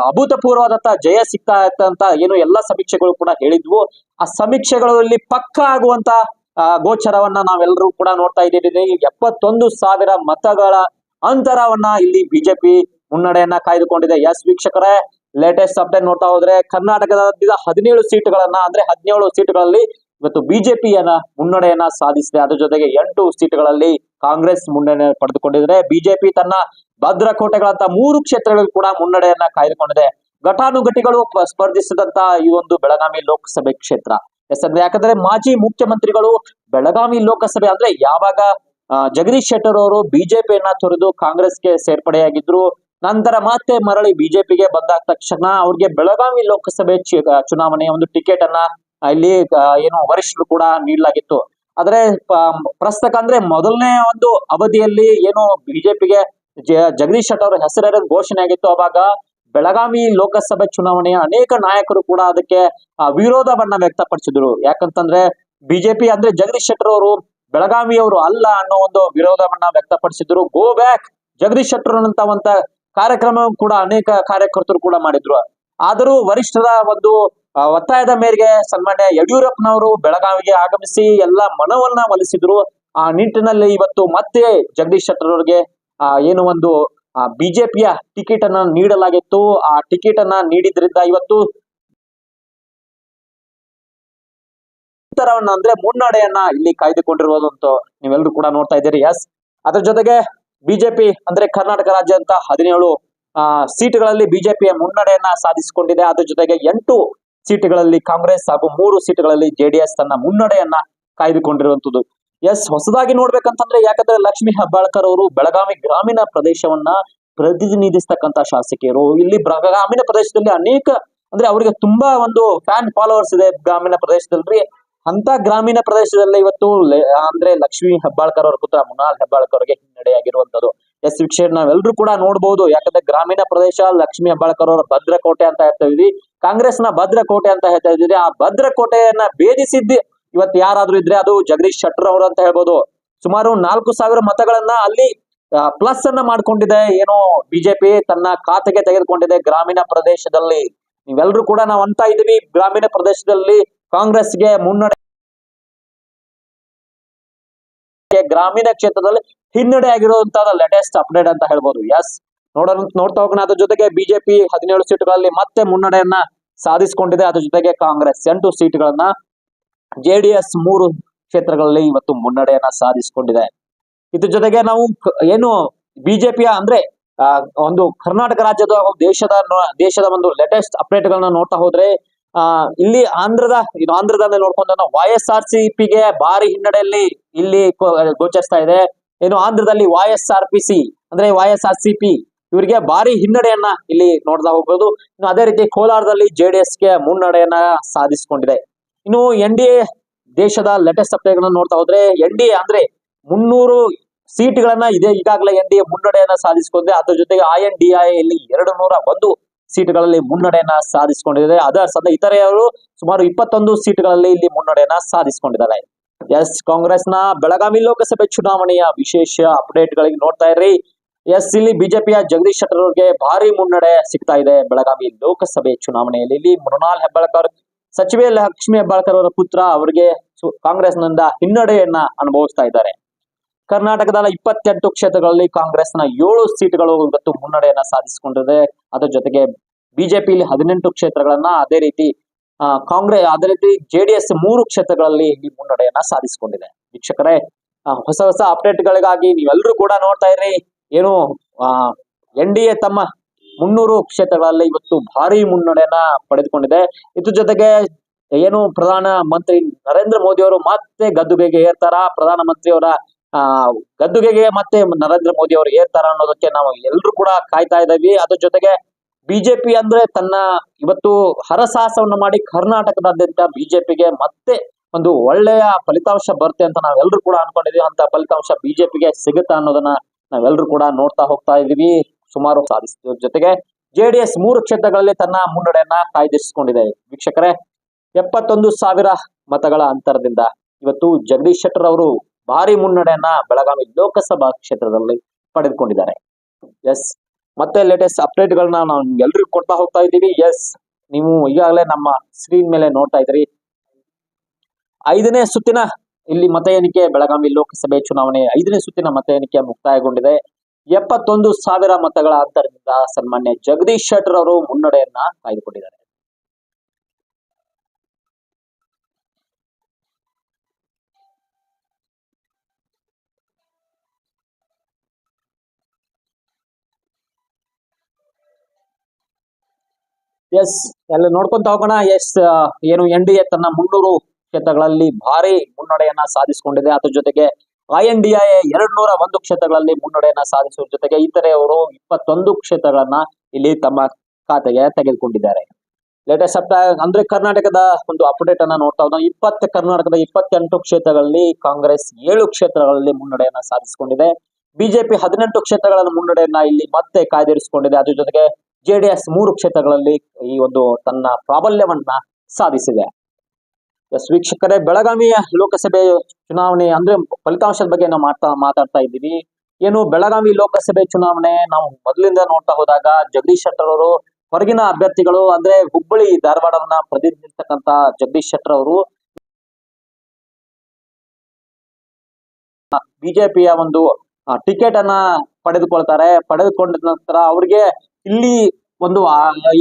ಅಭೂತಪೂರ್ವವಾದಂತ ಜಯ ಸಿಗ್ತಾ ಅಂತ ಏನು ಎಲ್ಲ ಸಮೀಕ್ಷೆಗಳು ಕೂಡ ಹೇಳಿದ್ವು. ಆ ಸಮೀಕ್ಷೆಗಳಲ್ಲಿ ಪಕ್ಕ ಆಗುವಂತ ಗೋಚರವನ್ನ ನಾವೆಲ್ಲರೂ ಕೂಡ ನೋಡ್ತಾ ಇದ್ದೀವಿ. ಎಪ್ಪತ್ತೊಂದು ಸಾವಿರ ಮತಗಳ ಅಂತರವನ್ನ ಇಲ್ಲಿ ಬಿಜೆಪಿ ಮುನ್ನಡೆಯನ್ನ ಕಾಯ್ದುಕೊಂಡಿದೆ. ಎಸ್ ವೀಕ್ಷಕರೇ ಲೇಟೆಸ್ಟ್ ಅಪ್ಡೇಟ್ ನೋಡ್ತಾ ಹೋದ್ರೆ ಕರ್ನಾಟಕದ ಹದಿನೇಳು ಸೀಟ್ಗಳನ್ನ, ಅಂದ್ರೆ ಹದಿನೇಳು ಸೀಟ್ಗಳಲ್ಲಿ ಇವತ್ತು ಬಿಜೆಪಿಯನ್ನ ಮುನ್ನಡೆಯನ್ನ ಸಾಧಿಸಿದೆ. ಅದ್ರ ಜೊತೆಗೆ ಎಂಟು ಸೀಟ್ಗಳಲ್ಲಿ ಕಾಂಗ್ರೆಸ್ ಮುನ್ನಡೆ ಪಡೆದುಕೊಂಡಿದ್ರೆ ಬಿಜೆಪಿ ತನ್ನ ಭದ್ರಕೋಟೆಗಳಂತ ಮೂರು ಕ್ಷೇತ್ರಗಳಲ್ಲಿ ಕೂಡ ಮುನ್ನಡೆಯನ್ನ ಕಾಯ್ದುಕೊಂಡಿದೆ. ಘಟಾನುಘಟಿಗಳು ಸ್ಪರ್ಧಿಸಿದಂತ ಈ ಒಂದು ಬೆಳಗಾವಿ ಲೋಕಸಭೆ ಕ್ಷೇತ್ರ. ಯಾಕಂದ್ರೆ ಮಾಜಿ ಮುಖ್ಯಮಂತ್ರಿಗಳು ಬೆಳಗಾವಿ ಲೋಕಸಭೆ ಅಂದ್ರೆ ಯಾವಾಗ ಜಗದೀಶ್ ಶೆಟ್ಟರ್ ಅವರು ಬಿಜೆಪಿಯನ್ನ ತೊರೆದು ಕಾಂಗ್ರೆಸ್ಗೆ ಸೇರ್ಪಡೆಯಾಗಿದ್ರು. ನಂತರ ಮತ್ತೆ ಮರಳಿ ಬಿಜೆಪಿಗೆ ಬಂದಾದ ತಕ್ಷಣ ಅವ್ರಿಗೆ ಬೆಳಗಾವಿ ಲೋಕಸಭೆ ಚುನಾವಣೆಯ ಒಂದು ಟಿಕೆಟ್ ಅನ್ನ ಇಲ್ಲಿ ಏನು ವರಿಷ್ಠರು ಕೂಡ ನೀಡಲಾಗಿತ್ತು. ಆದ್ರೆ ಪ್ರಸ್ತಕ ಅಂದ್ರೆ ಮೊದಲನೇ ಒಂದು ಅವಧಿಯಲ್ಲಿ ಏನು ಬಿಜೆಪಿಗೆ ಜಗದೀಶ್ ಶೆಟ್ಟರ್ ಅವರ ಹೆಸರ ಘೋಷಣೆ ಆಗಿತ್ತು. ಅವಾಗ ಬೆಳಗಾವಿ ಲೋಕಸಭೆ ಚುನಾವಣೆಯ ಅನೇಕ ನಾಯಕರು ಕೂಡ ಅದಕ್ಕೆ ವಿರೋಧವನ್ನ ವ್ಯಕ್ತಪಡಿಸಿದ್ರು. ಯಾಕಂತಂದ್ರೆ ಬಿಜೆಪಿ ಅಂದ್ರೆ ಜಗದೀಶ್ ಶೆಟ್ಟರ್ ಅವರು ಬೆಳಗಾವಿಯವರು ಅಲ್ಲ ಅನ್ನೋ ಒಂದು ವಿರೋಧವನ್ನ ವ್ಯಕ್ತಪಡಿಸಿದ್ರು. ಗೋ ಬ್ಯಾಕ್ ಜಗದೀಶ್ ಶೆಟ್ಟರ್ ಅಂತವಂತ ಕಾರ್ಯಕ್ರಮ ಕೂಡ ಅನೇಕ ಕಾರ್ಯಕರ್ತರು ಕೂಡ ಮಾಡಿದ್ರು. ಆದರೂ ವರಿಷ್ಠರ ಒಂದು ಒತ್ತಾಯದ ಮೇರೆಗೆ ಸನ್ಮಾನ್ಯ ಯಡಿಯೂರಪ್ಪನವರು ಬೆಳಗಾವಿಗೆ ಆಗಮಿಸಿ ಎಲ್ಲ ಮನವನ್ನ ಒಲಿಸಿದ್ರು ಆ ನಿಟ್ಟಿನಲ್ಲಿ ಇವತ್ತು ಮತ್ತೆ ಜಗದೀಶ್ ಶೆಟ್ಟರ್ ಅವರಿಗೆ ಆ, ಏನು ಒಂದು ಬಿಜೆಪಿಯ ಟಿಕೆಟ್ ಅನ್ನ ನೀಡಲಾಗಿತ್ತು. ಆ ಟಿಕೆಟ್ ಅನ್ನ ನೀಡಿದ್ರಿಂದ ಇವತ್ತು ಉತ್ತರವನ್ನ ಅಂದ್ರೆ ಮುನ್ನಡೆಯನ್ನ ಇಲ್ಲಿ ಕಾಯ್ದುಕೊಂಡಿರುವುದು ಅಂತ ನೀವೆಲ್ಲರೂ ಕೂಡ ನೋಡ್ತಾ ಇದ್ದೀರಿ. ಎಸ್ ಅದ್ರ ಜೊತೆಗೆ ಬಿಜೆಪಿ ಅಂದ್ರೆ ಕರ್ನಾಟಕ ರಾಜ್ಯ ಅಂತ ಹದಿನೇಳು, ಆ, ಸೀಟುಗಳಲ್ಲಿ ಬಿಜೆಪಿಯ ಮುನ್ನಡೆಯನ್ನ ಸಾಧಿಸಿಕೊಂಡಿದೆ. ಅದ್ರ ಜೊತೆಗೆ ಎಂಟು ಸೀಟುಗಳಲ್ಲಿ ಕಾಂಗ್ರೆಸ್ ಹಾಗೂ ಮೂರು ಸೀಟುಗಳಲ್ಲಿ ಜೆಡಿಎಸ್ ತನ್ನ ಮುನ್ನಡೆಯನ್ನ ಕಾಯ್ದುಕೊಂಡಿರುವಂತದ್ದು. ಎಸ್ ಹೊಸದಾಗಿ ನೋಡ್ಬೇಕಂತಂದ್ರೆ ಯಾಕಂದ್ರೆ ಲಕ್ಷ್ಮಿ ಹೆಬ್ಬಾಳ್ಕರ್ ಅವರು ಬೆಳಗಾವಿ ಗ್ರಾಮೀಣ ಪ್ರದೇಶವನ್ನ ಪ್ರತಿನಿಧಿಸ್ತಕ್ಕಂತ ಶಾಸಕಿಯರು. ಇಲ್ಲಿ ಗ್ರಾಮೀಣ ಪ್ರದೇಶದಲ್ಲಿ ಅನೇಕ, ಅಂದ್ರೆ ಅವರಿಗೆ ತುಂಬಾ ಒಂದು ಫ್ಯಾನ್ ಫಾಲೋವರ್ಸ್ ಇದೆ ಗ್ರಾಮೀಣ ಪ್ರದೇಶದಲ್ಲಿ. ಅಂತ ಗ್ರಾಮೀಣ ಪ್ರದೇಶದಲ್ಲಿ ಇವತ್ತು ಅಂದ್ರೆ ಲಕ್ಷ್ಮಿ ಹೆಬ್ಬಾಳ್ಕರ್ ಅವರ ಪುತ್ರ ಮುನಾಲ್ ಹೆಬ್ಬಾಳ್ಕರ್ ಅವರಿಗೆ ಹಿನ್ನಡೆಯಾಗಿರುವಂತದ್ದು ಎಸ್ ವೀಕ್ಷಣೆ ನಾವೆಲ್ಲರೂ ಕೂಡ ನೋಡಬಹುದು ಯಾಕಂದ್ರೆ ಗ್ರಾಮೀಣ ಪ್ರದೇಶ ಲಕ್ಷ್ಮಿ ಹೆಬ್ಬಾಳ್ಕರ್ ಅವರ ಭದ್ರಕೋಟೆ ಅಂತ ಹೇಳ್ತಾ ಇದೀವಿ ಕಾಂಗ್ರೆಸ್ನ ಭದ್ರಕೋಟೆ ಅಂತ ಹೇಳ್ತಾ ಇದ್ದೀರಿ ಆ ಭದ್ರಕೋಟೆಯನ್ನ ಭೇದಿಸಿದ್ದು ಇವತ್ತು ಯಾರಾದ್ರೂ ಇದ್ರೆ ಅದು ಜಗದೀಶ್ ಶೆಟ್ಟರ್ ಅವರು ಅಂತ ಹೇಳ್ಬೋದು. ಸುಮಾರು ನಾಲ್ಕು ಸಾವಿರ ಮತಗಳನ್ನ ಅಲ್ಲಿ ಪ್ಲಸ್ ಅನ್ನ ಮಾಡ್ಕೊಂಡಿದೆ. ಏನೋ ಬಿಜೆಪಿ ತನ್ನ ಖಾತೆಗೆ ತೆಗೆದುಕೊಂಡಿದೆ ಗ್ರಾಮೀಣ ಪ್ರದೇಶದಲ್ಲಿ. ನೀವೆಲ್ಲರೂ ಕೂಡ ನಾವು ಅಂತ ಇದೀವಿ ಗ್ರಾಮೀಣ ಪ್ರದೇಶದಲ್ಲಿ ಕಾಂಗ್ರೆಸ್ಗೆ ಮುನ್ನಡೆ ಗ್ರಾಮೀಣ ಕ್ಷೇತ್ರದಲ್ಲಿ ಹಿನ್ನಡೆ ಆಗಿರುವಂತಹ ಲೇಟೆಸ್ಟ್ ಅಪ್ಡೇಟ್ ಅಂತ ಹೇಳ್ಬೋದು. ಎಸ್ ನೋಡೋಣ, ನೋಡ್ತಾ ಹೋಗೋಣ. ಅದ್ರ ಜೊತೆಗೆ ಬಿಜೆಪಿ ಹದಿನೇಳು ಸೀಟುಗಳಲ್ಲಿ ಮತ್ತೆ ಮುನ್ನಡೆಯನ್ನ ಸಾಧಿಸಿಕೊಂಡಿದೆ. ಅದ್ರ ಜೊತೆಗೆ ಕಾಂಗ್ರೆಸ್ ಎಂಟು ಸೀಟುಗಳನ್ನ ಜೆಡಿಎಸ್ ಮೂರು ಕ್ಷೇತ್ರಗಳಲ್ಲಿ ಇವತ್ತು ಮುನ್ನಡೆಯನ್ನ ಸಾಧಿಸಿಕೊಂಡಿದೆ. ಇದ್ರ ಜೊತೆಗೆ ನಾವು ಏನು ಬಿಜೆಪಿಯ ಅಂದ್ರೆ ಒಂದು ಕರ್ನಾಟಕ ರಾಜ್ಯದ ದೇಶದ ದೇಶದ ಒಂದು ಲೇಟೆಸ್ಟ್ ಅಪ್ಡೇಟ್ ಗಳನ್ನ ನೋಡ್ತಾ ಹೋದ್ರೆ ಆ, ಇಲ್ಲಿ ಆಂಧ್ರದ, ಇದು ಆಂಧ್ರದಲ್ಲಿ ನೋಡ್ಕೊಂಡು ನಾವು ವೈ ಎಸ್ ಆರ್ ಭಾರಿ ಹಿನ್ನಡೆಯಲ್ಲಿ ಇಲ್ಲಿ ಗೋಚರಿಸ್ತಾ ಇದೆ. ಏನು ಆಂಧ್ರದಲ್ಲಿ ವೈ ಎಸ್ ಅಂದ್ರೆ ವೈ ಇವರಿಗೆ ಭಾರಿ ಹಿನ್ನಡೆಯನ್ನ ಇಲ್ಲಿ ನೋಡ್ತಾ ಹೋಗ್ಬೋದು. ಇನ್ನು ಅದೇ ರೀತಿ ಕೋಲಾರದಲ್ಲಿ ಜೆಡಿಎಸ್ಗೆ ಮುನ್ನಡೆಯನ್ನ ಸಾಧಿಸಿಕೊಂಡಿದೆ. ಇನ್ನು ಎನ್ ಡಿ ಎ ದೇಶದ ಲೇಟೆಸ್ಟ್ ಅಪ್ಡೇಟ್ಗಳನ್ನು ನೋಡ್ತಾ ಹೋದ್ರೆ ಎನ್ ಡಿ ಎ ಅಂದ್ರೆ ಮುನ್ನೂರು ಸೀಟ್ಗಳನ್ನ ಇದೆ ಈಗಾಗಲೇ ಎನ್ ಡಿ ಎ ಮುನ್ನಡೆಯನ್ನ ಸಾಧಿಸಿಕೊಂಡಿದೆ ಅದ್ರ ಜೊತೆಗೆ ಐ ಎನ್ ಡಿ ಐ ಇಲ್ಲಿ ಎರಡು ನೂರ ಒಂದು ಸೀಟ್ಗಳಲ್ಲಿ ಮುನ್ನಡೆಯನ್ನ ಸಾಧಿಸಿಕೊಂಡಿದೆ ಅದರ ಸದ ಇತರೆಯವರು ಸುಮಾರು ಇಪ್ಪತ್ತೊಂದು ಸೀಟ್ಗಳಲ್ಲಿ ಇಲ್ಲಿ ಮುನ್ನಡೆಯನ್ನ ಸಾಧಿಸಿಕೊಂಡಿದ್ದಾರೆ. ಎಸ್, ಕಾಂಗ್ರೆಸ್ನ ಬೆಳಗಾವಿ ಲೋಕಸಭೆ ಚುನಾವಣೆಯ ವಿಶೇಷ ಅಪ್ಡೇಟ್ ಗಳಿಗೆ ನೋಡ್ತಾ ಇರ್ರಿ. ಎಸ್, ಇಲ್ಲಿ ಬಿಜೆಪಿಯ ಜಗದೀಶ್ ಶೆಟ್ಟರ್ ಅವರಿಗೆ ಭಾರಿ ಮುನ್ನಡೆ ಸಿಗ್ತಾ ಇದೆ ಬೆಳಗಾವಿ ಲೋಕಸಭೆ ಚುನಾವಣೆಯಲ್ಲಿ. ಇಲ್ಲಿ ಮೃಣಾಲ್ ಹೆಬ್ಬಾಳ್ಕರ್, ಸಚಿವೆ ಲಕ್ಷ್ಮಿ ಹೆಬ್ಬಾಳ್ಕರ್ ಅವರ ಪುತ್ರ ಅವರಿಗೆ ಕಾಂಗ್ರೆಸ್ನಿಂದ ಹಿನ್ನಡೆಯನ್ನ ಅನುಭವಿಸ್ತಾ ಇದ್ದಾರೆ. ಕರ್ನಾಟಕದ ಇಪ್ಪತ್ತೆಂಟು ಕ್ಷೇತ್ರಗಳಲ್ಲಿ ಕಾಂಗ್ರೆಸ್ನ ಏಳು ಸೀಟ್ಗಳು ಇವತ್ತು ಮುನ್ನಡೆಯನ್ನ ಸಾಧಿಸಿಕೊಂಡಿದೆ. ಅದರ ಜೊತೆಗೆ ಬಿಜೆಪಿಯಲ್ಲಿ ಹದಿನೆಂಟು ಕ್ಷೇತ್ರಗಳನ್ನ ಅದೇ ರೀತಿ ಕಾಂಗ್ರೆಸ್ ಅದೇ ರೀತಿ ಜೆಡಿಎಸ್ ಮೂರು ಕ್ಷೇತ್ರಗಳಲ್ಲಿ ಇಲ್ಲಿ ಮುನ್ನಡೆಯನ್ನ ಸಾಧಿಸಿಕೊಂಡಿದೆ. ವೀಕ್ಷಕರೇ ಹೊಸ ಹೊಸ ಅಪ್ಡೇಟ್ ಗಳಿಗಾಗಿ ನೀವೆಲ್ಲರೂ ಕೂಡ ನೋಡ್ತಾ ಇರ್ರಿ. ಏನು ಎನ್ ಡಿ ಎ ತಮ್ಮ ಮುನ್ನೂರು ಕ್ಷೇತ್ರಗಳಲ್ಲಿ ಇವತ್ತು ಭಾರಿ ಮುನ್ನಡೆಯನ್ನ ಪಡೆದುಕೊಂಡಿದೆ. ಇದ್ರ ಜೊತೆಗೆ ಏನು ಪ್ರಧಾನ ಮಂತ್ರಿ ನರೇಂದ್ರ ಮೋದಿ ಅವರು ಮತ್ತೆ ಗದ್ದುಗೆಗೆ ಏರ್ತಾರ? ಪ್ರಧಾನ ಮಂತ್ರಿಯವರ ಗದ್ದುಗೆಗೆ ಮತ್ತೆ ನರೇಂದ್ರ ಮೋದಿ ಅವರು ಏರ್ತಾರ ಅನ್ನೋದಕ್ಕೆ ನಾವು ಎಲ್ರು ಕೂಡ ಕಾಯ್ತಾ ಇದ್ದೀವಿ. ಅದ್ರ ಜೊತೆಗೆ ಬಿಜೆಪಿ ಅಂದ್ರೆ ತನ್ನ ಇವತ್ತು ಹರಸಾಹಸವನ್ನು ಮಾಡಿ ಕರ್ನಾಟಕದಾದ್ಯಂತ ಬಿಜೆಪಿಗೆ ಮತ್ತೆ ಒಂದು ಒಳ್ಳೆಯ ಫಲಿತಾಂಶ ಬರುತ್ತೆ ಅಂತ ನಾವೆಲ್ಲರೂ ಕೂಡ ಅನ್ಕೊಂಡಿದೀವಿ ಅಂತ ಫಲಿತಾಂಶ ಬಿಜೆಪಿಗೆ ಸಿಗುತ್ತಾ ಅನ್ನೋದನ್ನ ನಾವೆಲ್ಲರೂ ಕೂಡ ನೋಡ್ತಾ ಹೋಗ್ತಾ ಇದೀವಿ ಸುಮಾರು ಸಾಧಿಸಿದ ಜೊತೆಗೆ ಜೆಡಿಎಸ್ ಮೂರು ಕ್ಷೇತ್ರಗಳಲ್ಲಿ ತನ್ನ ಮುನ್ನಡೆಯನ್ನ ಕಾಯ್ದಿರಿಸಿಕೊಂಡಿದೆ. ವೀಕ್ಷಕರೇ, ಎಪ್ಪತ್ತೊಂದು ಸಾವಿರ ಮತಗಳ ಅಂತರದಿಂದ ಇವತ್ತು ಜಗದೀಶ್ ಶೆಟ್ಟರ್ ಅವರು ಭಾರಿ ಮುನ್ನಡೆಯನ್ನ ಬೆಳಗಾವಿ ಲೋಕಸಭಾ ಕ್ಷೇತ್ರದಲ್ಲಿ ಪಡೆದುಕೊಂಡಿದ್ದಾರೆ. ಎಸ್ ಮತ್ತೆ ಲೇಟೆಸ್ಟ್ ಅಪ್ಡೇಟ್ ಗಳನ್ನ ನಾವು ಎಲ್ರಿಗೂ ಕೊಡ್ತಾ ಹೋಗ್ತಾ ಇದ್ದೀವಿ. ಎಸ್ ನೀವು ಈಗಾಗಲೇ ನಮ್ಮ ಸ್ಕ್ರೀನ್ ಮೇಲೆ ನೋಡ್ತಾ ಇದ್ರಿ. ಐದನೇ ಸುತ್ತಿನ ಇಲ್ಲಿ ಮತ ಎಣಿಕೆ ಬೆಳಗಾವಿ ಲೋಕಸಭೆ ಚುನಾವಣೆ ಐದನೇ ಸುತ್ತಿನ ಮತ ಎಣಿಕೆ ಮುಕ್ತಾಯಗೊಂಡಿದೆ. ಎಪ್ಪತ್ತೊಂದು ಸಾವಿರ ಮತಗಳ ಅಂತರದಿಂದ ಸನ್ಮಾನ್ಯ ಜಗದೀಶ್ ಶೆಟ್ಟರ್ ಅವರು ಮುನ್ನಡೆಯನ್ನ ಕಾಯ್ದುಕೊಂಡಿದ್ದಾರೆ. ಎಸ್ ಎಲ್ಲ ನೋಡ್ಕೊಂತ ಹೋಗೋಣ. ಎಸ್ ಏನು ಎನ್ ಡಿ ಎ ತನ್ನ ಮುನ್ನೂರು ಕ್ಷೇತ್ರಗಳಲ್ಲಿ ಭಾರಿ ಮುನ್ನಡೆಯನ್ನ ಸಾಧಿಸಿಕೊಂಡಿದೆ. ಅದ್ರ ಜೊತೆಗೆ ಐ ಎನ್ ಡಿ ಐ ಎರಡ್ ನೂರ ಒಂದು ಕ್ಷೇತ್ರಗಳಲ್ಲಿ ಮುನ್ನಡೆಯನ್ನ ಸಾಧಿಸುವ ಜೊತೆಗೆ ಇತರೆ ಅವರು ಇಪ್ಪತ್ತೊಂದು ಕ್ಷೇತ್ರಗಳನ್ನ ಇಲ್ಲಿ ತಮ್ಮ ಖಾತೆಗೆ ತೆಗೆದುಕೊಂಡಿದ್ದಾರೆ. ಲೇಟೆಸ್ಟ್ ಅಪ್ಟ ಅಂದ್ರೆ ಕರ್ನಾಟಕದ ಒಂದು ಅಪ್ಡೇಟ್ ಅನ್ನ ನೋಡ್ತಾ ಹೋದ ಇಪ್ಪತ್ತು, ಕರ್ನಾಟಕದ ಇಪ್ಪತ್ತೆಂಟು ಕ್ಷೇತ್ರಗಳಲ್ಲಿ ಕಾಂಗ್ರೆಸ್ ಏಳು ಕ್ಷೇತ್ರಗಳಲ್ಲಿ ಮುನ್ನಡೆಯನ್ನ ಸಾಧಿಸಿಕೊಂಡಿದೆ. ಬಿಜೆಪಿ ಹದಿನೆಂಟು ಕ್ಷೇತ್ರಗಳನ್ನು ಮುನ್ನಡೆಯನ್ನ ಇಲ್ಲಿ ಮತ್ತೆ ಕಾಯ್ದಿರಿಸಿಕೊಂಡಿದೆ. ಅದ್ರ ಜೊತೆಗೆ ಜೆಡಿಎಸ್ ಮೂರು ಕ್ಷೇತ್ರಗಳಲ್ಲಿ ಈ ಒಂದು ತನ್ನ ಪ್ರಾಬಲ್ಯವನ್ನ ಸಾಧಿಸಿದೆ. ಎಸ್, ವೀಕ್ಷಕರೇ, ಬೆಳಗಾವಿಯ ಲೋಕಸಭೆ ಚುನಾವಣೆ ಅಂದ್ರೆ ಫಲಿತಾಂಶದ ಬಗ್ಗೆ ನಾವು ಮಾತಾ ಮಾತಾಡ್ತಾ ಇದ್ದೀವಿ. ಏನು ಬೆಳಗಾವಿ ಲೋಕಸಭೆ ಚುನಾವಣೆ, ನಾವು ಮೊದಲಿಂದ ನೋಡ್ತಾ ಹೋದಾಗ ಜಗದೀಶ್ ಶೆಟ್ಟರ್ ಅವರು ಹೊರಗಿನ ಅಭ್ಯರ್ಥಿಗಳು ಅಂದ್ರೆ ಹುಬ್ಬಳ್ಳಿ, ಧಾರವಾಡವನ್ನ ಪ್ರತಿನಿಧಿಸತಕ್ಕಂತ ಜಗದೀಶ್ ಶೆಟ್ಟರ್ ಅವರು. ಬಿಜೆಪಿಯ ಒಂದು ಟಿಕೆಟ್ ಅನ್ನ ಪಡೆದುಕೊಳ್ತಾರೆ. ಪಡೆದುಕೊಂಡ ನಂತರ ಅವ್ರಿಗೆ ಇಲ್ಲಿ ಒಂದು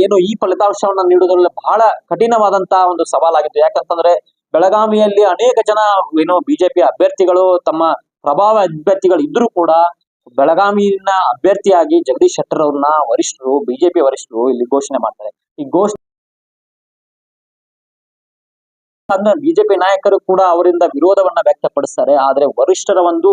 ಏನು ಈ ಫಲಿತಾಂಶವನ್ನ ನೀಡುವುದರಲ್ಲಿ ಬಹಳ ಕಠಿಣವಾದಂತ ಒಂದು ಸವಾಲಾಗಿತ್ತು. ಯಾಕಂತಂದ್ರೆ ಬೆಳಗಾವಿಯಲ್ಲಿ ಅನೇಕ ಜನ, ಏನು ಬಿಜೆಪಿ ಅಭ್ಯರ್ಥಿಗಳು, ತಮ್ಮ ಪ್ರಭಾವ ಅಭ್ಯರ್ಥಿಗಳು ಇದ್ರೂ ಕೂಡ ಬೆಳಗಾವಿನ ಅಭ್ಯರ್ಥಿಯಾಗಿ ಜಗದೀಶ್ ಶೆಟ್ಟರ್ ಅವ್ರನ್ನ ವರಿಷ್ಠರು, ಬಿಜೆಪಿ ವರಿಷ್ಠರು ಇಲ್ಲಿ ಘೋಷಣೆ ಮಾಡ್ತಾರೆ. ಈ ಘೋಷಣೆ ಬಿಜೆಪಿ ನಾಯಕರು ಕೂಡ ಅವರಿಂದ ವಿರೋಧವನ್ನ ವ್ಯಕ್ತಪಡಿಸ್ತಾರೆ. ಆದ್ರೆ ವರಿಷ್ಠರ ಒಂದು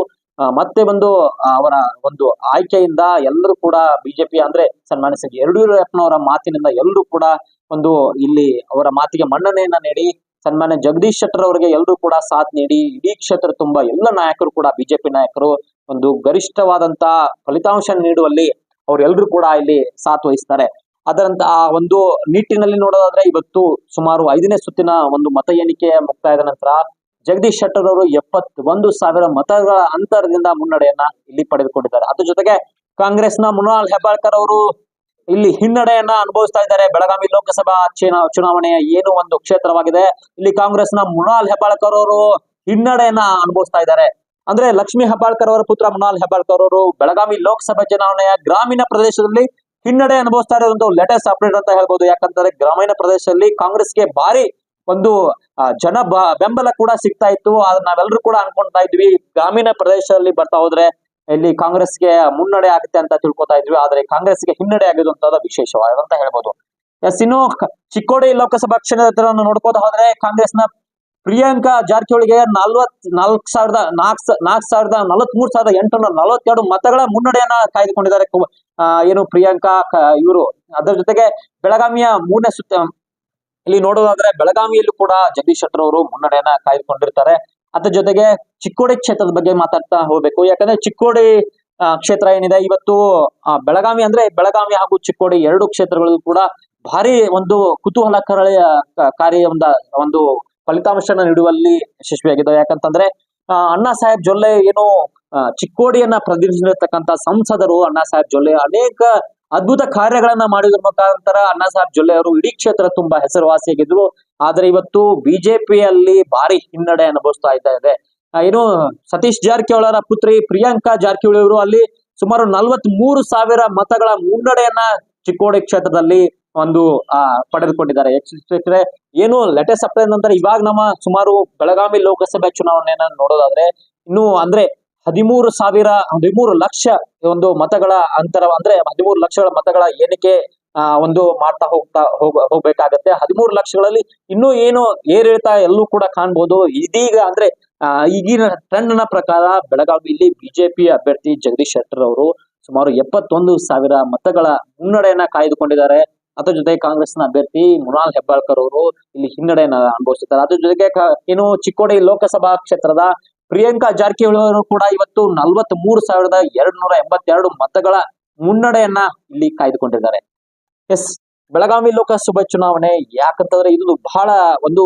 ಮತ್ತೆ ಬಂದು ಅವರ ಒಂದು ಆಯ್ಕೆಯಿಂದ ಎಲ್ಲರೂ ಕೂಡ ಬಿಜೆಪಿ ಅಂದ್ರೆ ಸನ್ಮಾನ್ಯ ಸಂಖ್ಯೆ ಯಡಿಯೂರಪ್ಪನವರ ಮಾತಿನಿಂದ ಎಲ್ಲರೂ ಕೂಡ ಒಂದು ಇಲ್ಲಿ ಅವರ ಮಾತಿಗೆ ಮನ್ನಣೆಯನ್ನ ನೀಡಿ, ಸನ್ಮಾನ್ಯ ಜಗದೀಶ್ ಶೆಟ್ಟರ್ ಅವರಿಗೆ ಎಲ್ಲರೂ ಕೂಡ ಸಾಥ್ ನೀಡಿ, ಇಡೀ ಕ್ಷೇತ್ರ ತುಂಬಾ ಎಲ್ಲ ನಾಯಕರು ಕೂಡ, ಬಿಜೆಪಿ ನಾಯಕರು ಒಂದು ಗರಿಷ್ಠವಾದಂತ ಫಲಿತಾಂಶ ನೀಡುವಲ್ಲಿ ಅವರೆಲ್ಲರೂ ಕೂಡ ಇಲ್ಲಿ ಸಾಥ್ ವಹಿಸ್ತಾರೆ. ಅದರಂತ ಆ ಒಂದು ನಿಟ್ಟಿನಲ್ಲಿ ನೋಡೋದಾದ್ರೆ ಇವತ್ತು ಸುಮಾರು ಐದನೇ ಸುತ್ತಿನ ಒಂದು ಮತ ಎಣಿಕೆ ಮುಕ್ತಾಯದ ನಂತರ ಜಗದೀಶ್ ಶೆಟ್ಟರ್ ಅವರು ಎಪ್ಪತ್ತೊಂದು ಸಾವಿರ ಮತಗಳ ಅಂತರದಿಂದ ಮುನ್ನಡೆಯನ್ನ ಇಲ್ಲಿ ಪಡೆದುಕೊಂಡಿದ್ದಾರೆ. ಅದ್ರ ಜೊತೆಗೆ ಕಾಂಗ್ರೆಸ್ನ ಮುನಾಲ್ ಹೆಬ್ಬಾಳ್ಕರ್ ಅವರು ಇಲ್ಲಿ ಹಿನ್ನಡೆಯನ್ನ ಅನುಭವಿಸ್ತಾ ಇದ್ದಾರೆ. ಬೆಳಗಾವಿ ಲೋಕಸಭಾ ಚುನಾ- ಚುನಾವಣೆಯ ಏನು ಒಂದು ಕ್ಷೇತ್ರವಾಗಿದೆ. ಇಲ್ಲಿ ಕಾಂಗ್ರೆಸ್ನ ಮುನಾಲ್ ಹೆಬ್ಬಾಳ್ಕರ್ ಅವರು ಹಿನ್ನಡೆಯನ್ನ ಅನುಭವಿಸ್ತಾ ಇದ್ದಾರೆ. ಅಂದ್ರೆ ಲಕ್ಷ್ಮೀ ಹೆಬ್ಬಾಳ್ಕರ್ ಅವರ ಪುತ್ರ ಮುನಾಲ್ ಹೆಬ್ಬಾಳ್ಕರ್ ಅವರು ಬೆಳಗಾವಿ ಲೋಕಸಭಾ ಚುನಾವಣೆಯ ಗ್ರಾಮೀಣ ಪ್ರದೇಶದಲ್ಲಿ ಹಿನ್ನಡೆ ಅನುಭವಿಸ್ತಾ ಒಂದು ಲೇಟೆಸ್ಟ್ ಅಪ್ಡೇಟ್ ಅಂತ ಹೇಳ್ಬೋದು. ಯಾಕಂದ್ರೆ ಗ್ರಾಮೀಣ ಪ್ರದೇಶದಲ್ಲಿ ಕಾಂಗ್ರೆಸ್ಗೆ ಭಾರಿ ಒಂದು ಜನ ಬೆಂಬಲ ಕೂಡ ಸಿಗ್ತಾ ಇತ್ತು. ಆದ್ರೆ ನಾವೆಲ್ಲರೂ ಕೂಡ ಅನ್ಕೊಂತಾ ಇದ್ವಿ, ಗ್ರಾಮೀಣ ಪ್ರದೇಶದಲ್ಲಿ ಬರ್ತಾ ಹೋದ್ರೆ ಇಲ್ಲಿ ಕಾಂಗ್ರೆಸ್ಗೆ ಮುನ್ನಡೆ ಆಗುತ್ತೆ ಅಂತ ತಿಳ್ಕೊತಾ ಇದ್ವಿ. ಆದ್ರೆ ಕಾಂಗ್ರೆಸ್ಗೆ ಹಿನ್ನಡೆ ಆಗಿರುವಂತದ್ದು ವಿಶೇಷವಾದಂತ ಹೇಳ್ಬೋದು. ಎಸ್, ಇನ್ನು ಚಿಕ್ಕೋಡಿ ಲೋಕಸಭಾ ಕ್ಷೇತ್ರವನ್ನು ನೋಡ್ಕೋತಾ ಹೋದ್ರೆ ಕಾಂಗ್ರೆಸ್ನ ಪ್ರಿಯಾಂಕಾ ಜಾರಕಿಹೊಳಿಗೆ ನಲ್ವತ್, ನಾಲ್ಕ್ ಸಾವಿರದ ನಾಲ್ಕು ನಾಲ್ಕ್ ಸಾವಿರದ ನಲವತ್ತ್ ಮೂರು ಸಾವಿರದ ಎಂಟುನೂರ ನಲವತ್ತೆರಡು ಮತಗಳ ಮುನ್ನಡೆಯನ್ನ ಕಾಯ್ದುಕೊಂಡಿದ್ದಾರೆ. ಏನು ಪ್ರಿಯಾಂಕಾ ಇವರು. ಅದರ ಜೊತೆಗೆ ಬೆಳಗಾವಿಯ ಮೂರನೇ ಸುತ್ತ ಇಲ್ಲಿ ನೋಡೋದಾದ್ರೆ ಬೆಳಗಾವಿಯಲ್ಲೂ ಕೂಡ ಜಗದೀಶ್ ಶೆಟ್ಟರ್ ಅವರು ಮುನ್ನಡೆಯನ್ನ ಕಾಯ್ದುಕೊಂಡಿರ್ತಾರೆ. ಅದ್ರ ಜೊತೆಗೆ ಚಿಕ್ಕೋಡಿ ಕ್ಷೇತ್ರದ ಬಗ್ಗೆ ಮಾತಾಡ್ತಾ ಹೋಗ್ಬೇಕು. ಯಾಕಂದ್ರೆ ಚಿಕ್ಕೋಡಿ ಕ್ಷೇತ್ರ ಏನಿದೆ, ಇವತ್ತು ಬೆಳಗಾವಿ ಅಂದ್ರೆ ಬೆಳಗಾವಿ ಹಾಗೂ ಚಿಕ್ಕೋಡಿ ಎರಡು ಕ್ಷೇತ್ರಗಳಲ್ಲೂ ಕೂಡ ಭಾರಿ ಒಂದು ಕುತೂಹಲಕರ ಕಾರ್ಯ ಒಂದ, ಒಂದು ಫಲಿತಾಂಶನ ನೀಡುವಲ್ಲಿ ಯಶಸ್ವಿಯಾಗಿದೆ ಯಾಕಂತಂದ್ರೆ ಅಣ್ಣಾ ಸಾಹೇಬ್ ಜೊಲ್ಲೆ ಏನು ಚಿಕ್ಕೋಡಿಯನ್ನ ಪ್ರತಿನಿಧಿಸಿರತಕ್ಕಂತ ಸಂಸದರು ಅಣ್ಣಾ ಸಾಹೇಬ್ ಜೊಲ್ಲೆ ಅನೇಕ ಅದ್ಭುತ ಕಾರ್ಯಗಳನ್ನ ಮಾಡಿದ್ರ ಮುಖಾಂತರ ಅಣ್ಣಾ ಸಾಹೇಬ್ ಜೊಲ್ಲೆ ಅವರು ಇಡೀ ಕ್ಷೇತ್ರ ತುಂಬಾ ಹೆಸರುವಾಸಿಯಾಗಿದ್ರು ಆದ್ರೆ ಇವತ್ತು ಬಿಜೆಪಿಯಲ್ಲಿ ಭಾರಿ ಹಿನ್ನಡೆ ಅನುಭವಿಸ್ತಾ ಇದ್ದ ಇದೆ ಏನು ಸತೀಶ್ ಜಾರಕಿಹೊಳಿ ಅವರ ಪುತ್ರಿ ಪ್ರಿಯಾಂಕಾ ಜಾರಕಿಹೊಳಿ ಅವರು ಅಲ್ಲಿ ಸುಮಾರು ನಲ್ವತ್ ಮೂರು ಸಾವಿರ ಮತಗಳ ಮುನ್ನಡೆಯನ್ನ ಚಿಕ್ಕೋಡಿ ಕ್ಷೇತ್ರದಲ್ಲಿ ಒಂದು ಆ ಪಡೆದುಕೊಂಡಿದ್ದಾರೆ ಯಾಕಂದ್ರೆ ಏನು ಲೇಟೆಸ್ಟ್ ಅಪ್ಡೇಟ್ ನಂತರ ಇವಾಗ ನಮ್ಮ ಸುಮಾರು ಬೆಳಗಾವಿ ಲೋಕಸಭೆ ಚುನಾವಣೆಯನ್ನ ನೋಡೋದಾದ್ರೆ ಇನ್ನು ಅಂದ್ರೆ ಹದಿಮೂರು ಸಾವಿರ, ಹದಿಮೂರು ಲಕ್ಷ ಒಂದು ಮತಗಳ ಅಂತರ, ಅಂದ್ರೆ ಹದಿಮೂರು ಲಕ್ಷಗಳ ಮತಗಳ ಎಣಿಕೆ ಒಂದು ಮಾಡ್ತಾ ಹೋಗ್ತಾ ಹೋಗ, ಹೋಗ್ಬೇಕಾಗತ್ತೆ. ಹದಿಮೂರು ಲಕ್ಷಗಳಲ್ಲಿ ಇನ್ನೂ ಏನು ಏರಿಳಿತ ಎಲ್ಲೂ ಕೂಡ ಕಾಣ್ಬೋದು. ಇದೀಗ ಅಂದ್ರೆ ಈಗಿನ ಟ್ರೆಂಡ್ನ ಪ್ರಕಾರ ಬೆಳಗಾವಿಯಲ್ಲಿ ಬಿಜೆಪಿ ಅಭ್ಯರ್ಥಿ ಜಗದೀಶ್ ಶೆಟ್ಟರ್ ಅವರು ಸುಮಾರು ಎಪ್ಪತ್ತೊಂದು ಸಾವಿರ ಮತಗಳ ಮುನ್ನಡೆಯನ್ನ ಕಾಯ್ದುಕೊಂಡಿದ್ದಾರೆ. ಅದರ ಜೊತೆ ಕಾಂಗ್ರೆಸ್ನ ಅಭ್ಯರ್ಥಿ ಮೃಣಾಲ್ ಹೆಬ್ಬಾಳ್ಕರ್ ಅವರು ಇಲ್ಲಿ ಹಿನ್ನಡೆಯನ್ನ ಅನುಭವಿಸುತ್ತಾರೆ. ಅದ್ರ ಜೊತೆಗೆ ಏನು ಚಿಕ್ಕೋಡಿ ಲೋಕಸಭಾ ಕ್ಷೇತ್ರದ ಪ್ರಿಯಾಂಕಾ ಜಾರಕಿಹೊಳಿ ಅವರು ಕೂಡ ಇವತ್ತು ನಲವತ್ತ್ ಮೂರು ಸಾವಿರದ ಎರಡ್ ನೂರ ಎಂಬತ್ತೆರಡು ಮತಗಳ ಮುನ್ನಡೆಯನ್ನ ಇಲ್ಲಿ ಕಾಯ್ದುಕೊಂಡಿದ್ದಾರೆ. ಎಸ್, ಬೆಳಗಾವಿ ಲೋಕಸಭಾ ಚುನಾವಣೆ ಯಾಕಂತಂದ್ರೆ ಇದು ಬಹಳ ಒಂದು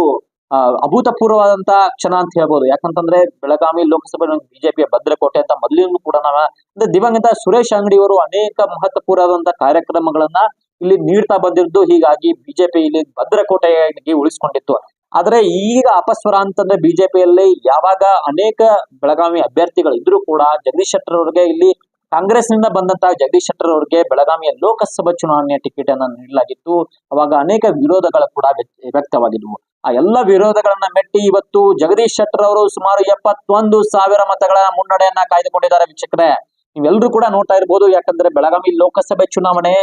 ಅಭೂತಪೂರ್ವವಾದಂತಹ ಅಭೂತಪೂರ್ವವಾದಂತ ಕ್ಷಣ ಅಂತ ಹೇಳ್ಬೋದು. ಯಾಕಂತಂದ್ರೆ ಬೆಳಗಾವಿ ಲೋಕಸಭೆ ಬಿಜೆಪಿಯ ಭದ್ರಕೋಟೆ ಅಂತ ಮೊದಲಿಂದ ಕೂಡ ನಾವು, ಅಂದ್ರೆ ದಿವಂಗತ ಸುರೇಶ್ ಅಂಗಡಿ ಅವರು ಅನೇಕ ಮಹತ್ವಪೂರ್ಣವಾದಂತ ಕಾರ್ಯಕ್ರಮಗಳನ್ನ ಇಲ್ಲಿ ನೀಡ್ತಾ ಬಂದಿದ್ದು, ಹೀಗಾಗಿ ಬಿಜೆಪಿ ಇಲ್ಲಿ ಭದ್ರಕೋಟೆಯಾಗಿ ಉಳಿಸ್ಕೊಂಡಿತ್ತು. ಆದ್ರೆ ಈಗ ಅಪಸ್ವರ ಅಂತಂದ್ರೆ ಬಿಜೆಪಿಯಲ್ಲಿ ಯಾವಾಗ ಅನೇಕ ಬೆಳಗಾವಿ ಅಭ್ಯರ್ಥಿಗಳು ಇದ್ರೂ ಕೂಡ ಜಗದೀಶ್ ಶೆಟ್ಟರ್ ಅವರಿಗೆ ಇಲ್ಲಿ ಕಾಂಗ್ರೆಸ್ನಿಂದ ಬಂದಂತಹ ಜಗದೀಶ್ ಶೆಟ್ಟರ್ ಅವರಿಗೆ ಬೆಳಗಾವಿಯ ಲೋಕಸಭಾ ಚುನಾವಣೆಯ ಟಿಕೆಟ್ ಅನ್ನ ನೀಡಲಾಗಿತ್ತು. ಅವಾಗ ಅನೇಕ ವಿರೋಧಗಳು ಕೂಡ ವ್ಯಕ್ತ- ವ್ಯಕ್ತವಾಗಿದ್ವು. ಆ ಎಲ್ಲ ವಿರೋಧಗಳನ್ನ ಮೆಟ್ಟಿ ಇವತ್ತು ಜಗದೀಶ್ ಶೆಟ್ಟರ್ ಅವರು ಸುಮಾರು ಎಪ್ಪತ್ತೊಂದು ಸಾವಿರ ಮತಗಳ ಮುನ್ನಡೆಯನ್ನ ಕಾಯ್ದುಕೊಂಡಿದ್ದಾರೆ ವೀಕ್ಷಕರೇ. ನೀವೆಲ್ಲರೂ ಕೂಡ ನೋಡ್ತಾ ಇರ್ಬೋದು ಯಾಕಂದ್ರೆ ಬೆಳಗಾವಿ ಲೋಕಸಭೆ ಚುನಾವಣೆ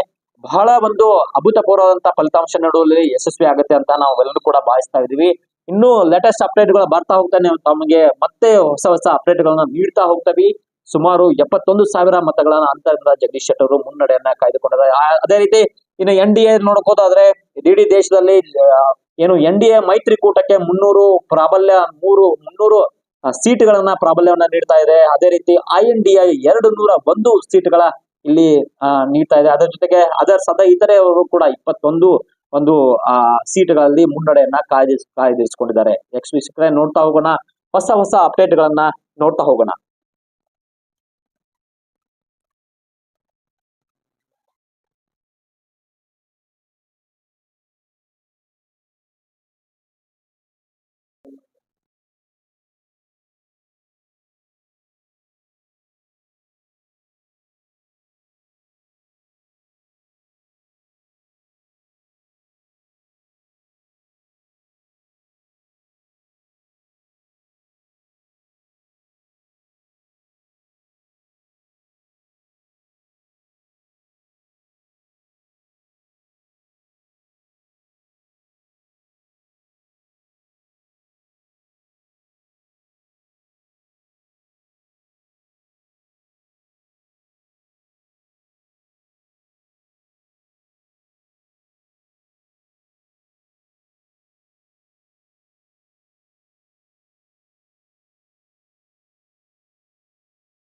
ಬಹಳ ಒಂದು ಅಭೂತಪೂರ್ವದಂತ ಫಲಿತಾಂಶ ನೀಡುವಲ್ಲಿ ಯಶಸ್ವಿ ಆಗುತ್ತೆ ಅಂತ ನಾವು ಎಲ್ಲರೂ ಕೂಡ ಭಾವಿಸ್ತಾ ಇದೀವಿ ಇನ್ನು ಲೇಟೆಸ್ಟ್ ಅಪ್ಡೇಟ್ಗಳು ಬರ್ತಾ ಹೋಗ್ತಾನೆ ತಮಗೆ ಮತ್ತೆ ಹೊಸ ಹೊಸ ಅಪ್ಡೇಟ್ಗಳನ್ನ ನೀಡ್ತಾ ಹೋಗ್ತವಿ. ಸುಮಾರು ಎಪ್ಪತ್ತೊಂದು ಸಾವಿರ ಮತಗಳನ್ನ ಅಂತರದಿಂದ ಜಗದೀಶ್ ಶೆಟ್ಟರ್ ಅವರು ಮುನ್ನಡೆಯನ್ನ ಕಾಯ್ದುಕೊಂಡಿದ್ದಾರೆ. ಅದೇ ರೀತಿ ಇನ್ನು ಎನ್ ಡಿ ಎ ನೋಡ್ಕೋದಾದ್ರೆ ಇಡೀ ದೇಶದಲ್ಲಿ ಏನು ಎನ್ ಡಿ ಎ ಮೈತ್ರಿಕೂಟಕ್ಕೆ ಮುನ್ನೂರು ಪ್ರಾಬಲ್ಯ, ಮೂರು, ಮುನ್ನೂರು ಸೀಟ್ ಸೀಟ್ಗಳನ್ನ ಪ್ರಾಬಲ್ಯವನ್ನ ನೀಡ್ತಾ ಇದೆ. ಅದೇ ರೀತಿ ಐ ಎನ್ ಡಿ ಐ ಎರಡು ನೂರ ಒಂದು ಸೀಟ್ಗಳ ಇಲ್ಲಿ ನೀಡ್ತಾ ಇದೆ. ಅದರ ಜೊತೆಗೆ ಅದರ್ ಸದಾ ಇತರೆ ಅವರು ಕೂಡ ಇಪ್ಪತ್ತೊಂದು ಒಂದು, ಆ, ಸೀಟ್ಗಳಲ್ಲಿ ಮುನ್ನಡೆಯನ್ನ ಕಾಯ್ದಿರಿಸ್, ಕಾಯ್ದಿರಿಸಿಕೊಂಡಿದ್ದಾರೆ. ಎಕ್ಸ್ ವೀಕ್ಷಕರೇ ನೋಡ್ತಾ ಹೋಗೋಣ. ಹೊಸ ಹೊಸ ಅಪ್ಡೇಟ್ ಗಳನ್ನ ನೋಡ್ತಾ ಹೋಗೋಣ.